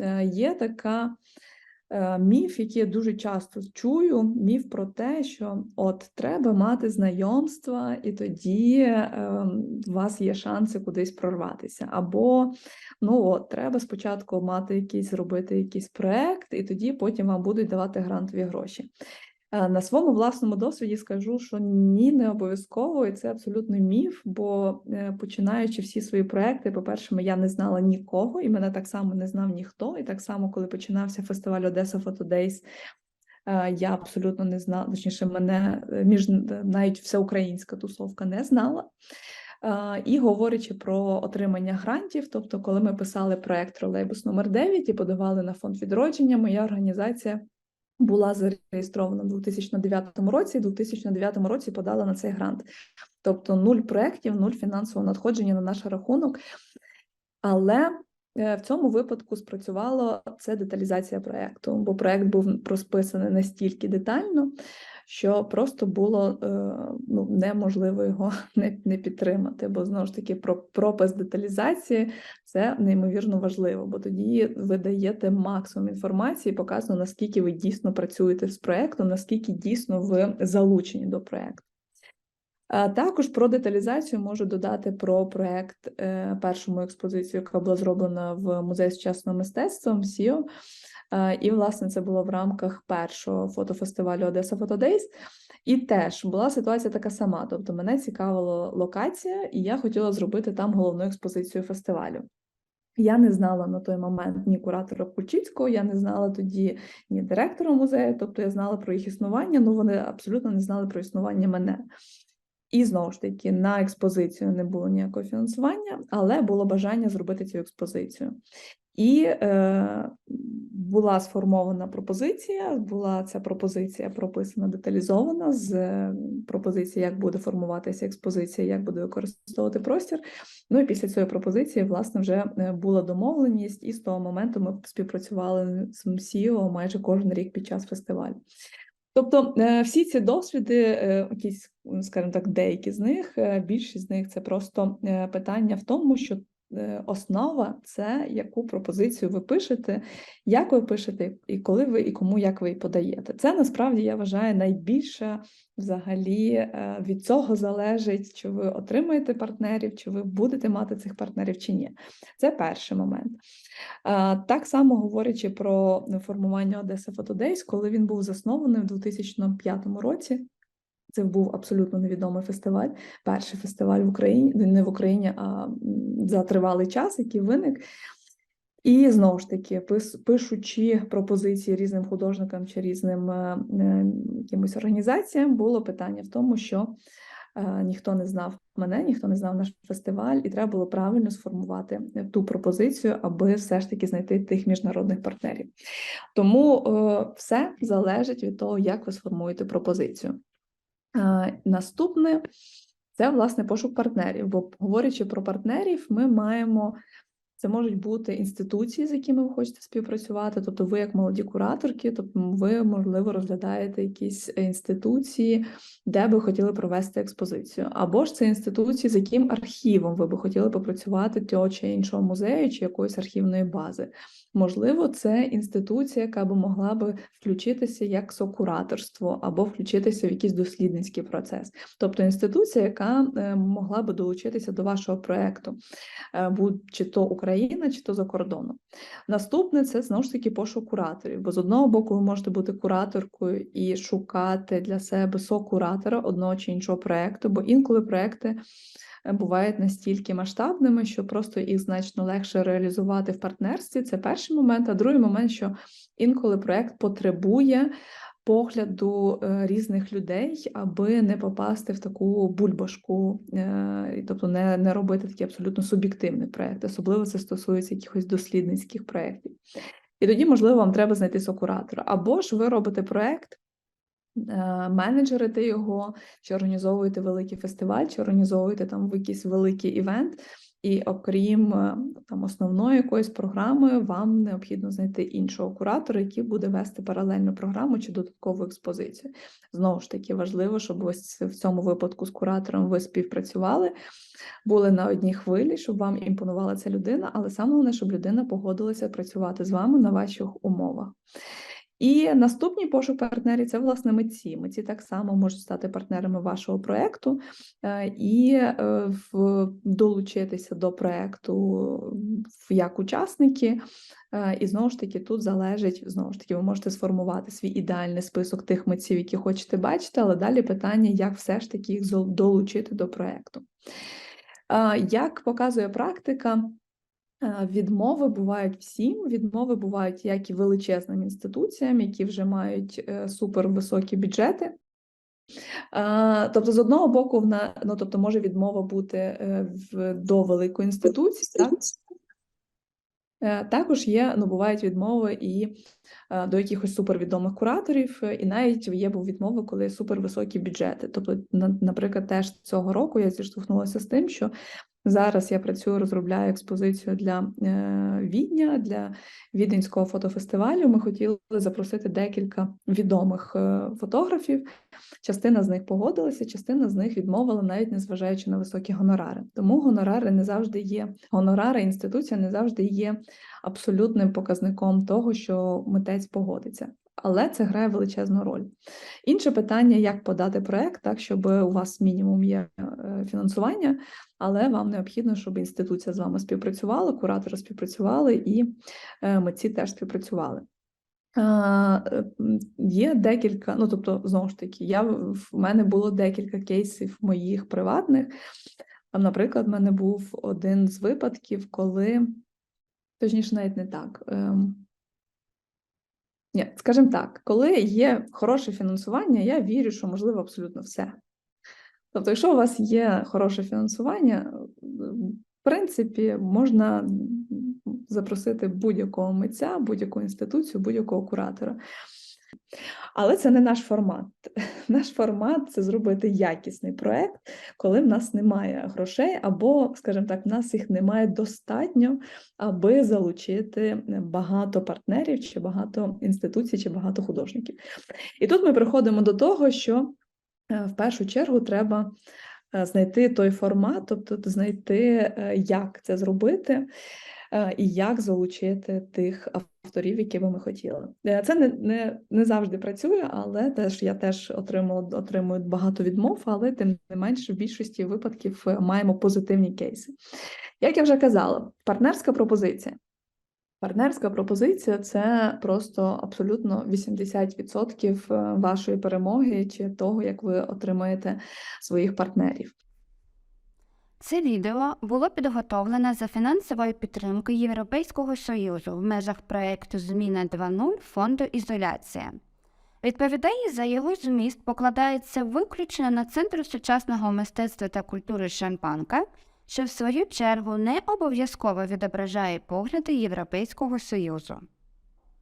е, є така е, міф, який я дуже часто чую: міф про те, що от треба мати знайомства, і тоді е, у вас є шанси кудись прорватися. Або ну от треба спочатку мати якийсь зробити якийсь проект, і тоді потім вам будуть давати грантові гроші. Е, На своєму власному досвіді скажу, що ні, не обов'язково, і це абсолютно міф. Бо е, починаючи всі свої проекти, по-перше, я не знала нікого, і мене так само не знав ніхто. І так само, коли починався фестиваль Одеса е, я абсолютно не знала, точніше, мене е, між навіть всеукраїнська тусовка не знала. І говорячи про отримання грантів, тобто, коли ми писали проект Тролейбус номер 9 і подавали на фонд відродження, моя організація була зареєстрована в 2009 році, і в 2009 році подала на цей грант. Тобто нуль проєктів, нуль фінансового надходження на наш рахунок. Але е, в цьому випадку спрацювало це деталізація проєкту, бо проєкт був розписаний настільки детально, що просто було е, ну, неможливо його не, не підтримати. Бо знову ж таки, про пропис деталізації це неймовірно важливо, бо тоді ви даєте максимум інформації, показано, наскільки ви дійсно працюєте з проєктом, наскільки дійсно ви залучені до проєкту. Також про деталізацію можу додати про проект е, першому експозицію, яка була зроблена в музеї сучасного мистецтва МСІО. Е, І, власне, це було в рамках першого фотофестивалю Одеса Days. І теж була ситуація така сама. Тобто, мене цікавила локація, і я хотіла зробити там головну експозицію фестивалю. Я не знала на той момент ні куратора Кульчицького, я не знала тоді ні директора музею, тобто я знала про їх існування, але вони абсолютно не знали про існування мене. І знову ж таки, на експозицію не було ніякого фінансування, але було бажання зробити цю експозицію. І е, була сформована пропозиція. Була ця пропозиція прописана деталізована з е, пропозиції, як буде формуватися експозиція, як буде використовувати простір. Ну і після цієї пропозиції, власне, вже е, була домовленість, і з того моменту ми співпрацювали з МСІО майже кожен рік під час фестивалю. Тобто е, всі ці досвіди, е, якісь, скажімо так, деякі з них, е, більшість з них це просто питання в тому, що основа це яку пропозицію ви пишете, як ви пишете, і коли ви, і кому як ви її подаєте. Це насправді я вважаю найбільше взагалі е, від цього залежить, чи ви отримаєте партнерів, чи ви будете мати цих партнерів, чи ні. Це перший момент. Так само говорячи про формування Photo Days, коли він був заснований в 2005 році. Це був абсолютно невідомий фестиваль, перший фестиваль в Україні, не в Україні, а за тривалий час, який виник. І знову ж таки, пишучи пропозиції різним художникам чи різним е, е, якимось організаціям, було питання в тому, що е, ніхто не знав мене, ніхто не знав наш фестиваль, і треба було правильно сформувати ту пропозицію, аби все ж таки знайти тих міжнародних партнерів. Тому все залежить від того, як ви сформуєте пропозицію. Е, Наступне це власне пошук партнерів. Бо говорячи про партнерів, ми маємо. Це можуть бути інституції, з якими ви хочете співпрацювати. Тобто, ви, як молоді кураторки, тобто ви, можливо, розглядаєте якісь інституції, де би хотіли провести експозицію. Або ж це інституції, з яким архівом ви би хотіли попрацювати того чи іншого музею, чи якоїсь архівної бази. Можливо, це інституція, яка би могла би включитися як сокураторство, або включитися в якийсь дослідницький процес. Тобто інституція, яка е, могла би долучитися до вашого проекту, е, будь чи то Україна, чи то за кордоном. Наступне це знову ж таки пошук кураторів. Бо з одного боку, ви можете бути кураторкою і шукати для себе сокуратора одного чи іншого проекту, бо інколи проекти бувають настільки масштабними, що просто їх значно легше реалізувати в партнерстві. Це перший момент. А другий момент, що інколи проект потребує погляду е, різних людей, аби не попасти в таку бульбашку, е, тобто не, не робити такий абсолютно суб'єктивний проект. Особливо це стосується якихось дослідницьких проєктів. І тоді, можливо, вам треба знайти сокуратора. Або ж ви робите проект, менеджерите його, чи організовуєте великий фестиваль, чи організовуєте там якийсь великий івент. І окрім е, там основної якоїсь програми, вам необхідно знайти іншого куратора, який буде вести паралельну програму чи додаткову експозицію. Знову ж таки, важливо, щоб ось в цьому випадку з куратором ви співпрацювали, були на одній хвилі, щоб вам імпонувала ця людина, але саме головне, щоб людина погодилася працювати з вами на ваших умовах. І наступний пошук партнерів це власне митці. Митці так само можуть стати партнерами вашого проєкту е, і е, долучитися до проєкту як учасники. Е, І знову ж таки, тут залежить, знову ж таки, ви можете сформувати свій ідеальний список тих митців, які хочете бачити, але далі питання, як все ж таки їх долучити до проєкту. Е, Як показує практика, Відмови бувають всім. Відмови бувають як і величезним інституціям, які вже мають е, супервисокі бюджети. Е, Тобто, з одного боку, вона ну, тобто, може відмова бути е, в, до великої інституції, так? Е, Також є, ну, бувають відмови і е, до якихось супервідомих кураторів, е, і навіть є був відмови, коли супервисокі бюджети. Тобто, на- наприклад, теж цього року я зіштовхнулася з тим, що зараз я працюю, розробляю експозицію для е, Відня, для Віденського фотофестивалю. Ми хотіли запросити декілька відомих е, фотографів. Частина з них погодилася, частина з них відмовила, навіть незважаючи на високі гонорари. Тому гонорари не завжди є. Гонорари інституція не завжди є абсолютним показником того, що митець погодиться. Але це грає величезну роль. Інше питання, як подати проект, так, щоб у вас мінімум є е, фінансування, але вам необхідно, щоб інституція з вами співпрацювала, куратори співпрацювали і е, митці теж співпрацювали. Е, Є декілька, ну тобто, знову ж таки, я в мене було декілька кейсів моїх приватних. Там, Наприклад, в мене був один з випадків, коли, точніше, навіть не так. Ні, скажімо так, коли є хороше фінансування, я вірю, що можливо абсолютно все. Тобто, якщо у вас є хороше фінансування, в принципі, можна запросити будь-якого митця, будь-яку інституцію, будь-якого куратора. Але це не наш формат. Наш формат це зробити якісний проект, коли в нас немає грошей, або, скажімо так, в нас їх немає достатньо, аби залучити багато партнерів, чи багато інституцій, чи багато художників. І тут ми приходимо до того, що е, в першу чергу треба е, знайти той формат, тобто знайти, е, як це зробити. Е, І як залучити тих авторів, які би ми хотіли. Е, Це не, не, не завжди працює, але теж я теж отримала отримую багато відмов, але тим не менше в більшості випадків е, маємо позитивні кейси. Як я вже казала, партнерська пропозиція. Партнерська пропозиція це просто абсолютно 80% е, вашої перемоги чи того, як ви отримаєте своїх партнерів. Це відео було підготовлене за фінансової підтримки Європейського Союзу в межах проєкту Зміна 2.0 фонду Ізоляція. Відповідальність за його зміст покладається виключно на Центр сучасного мистецтва та культури Шампанка, що в свою чергу не обов'язково відображає погляди Європейського Союзу.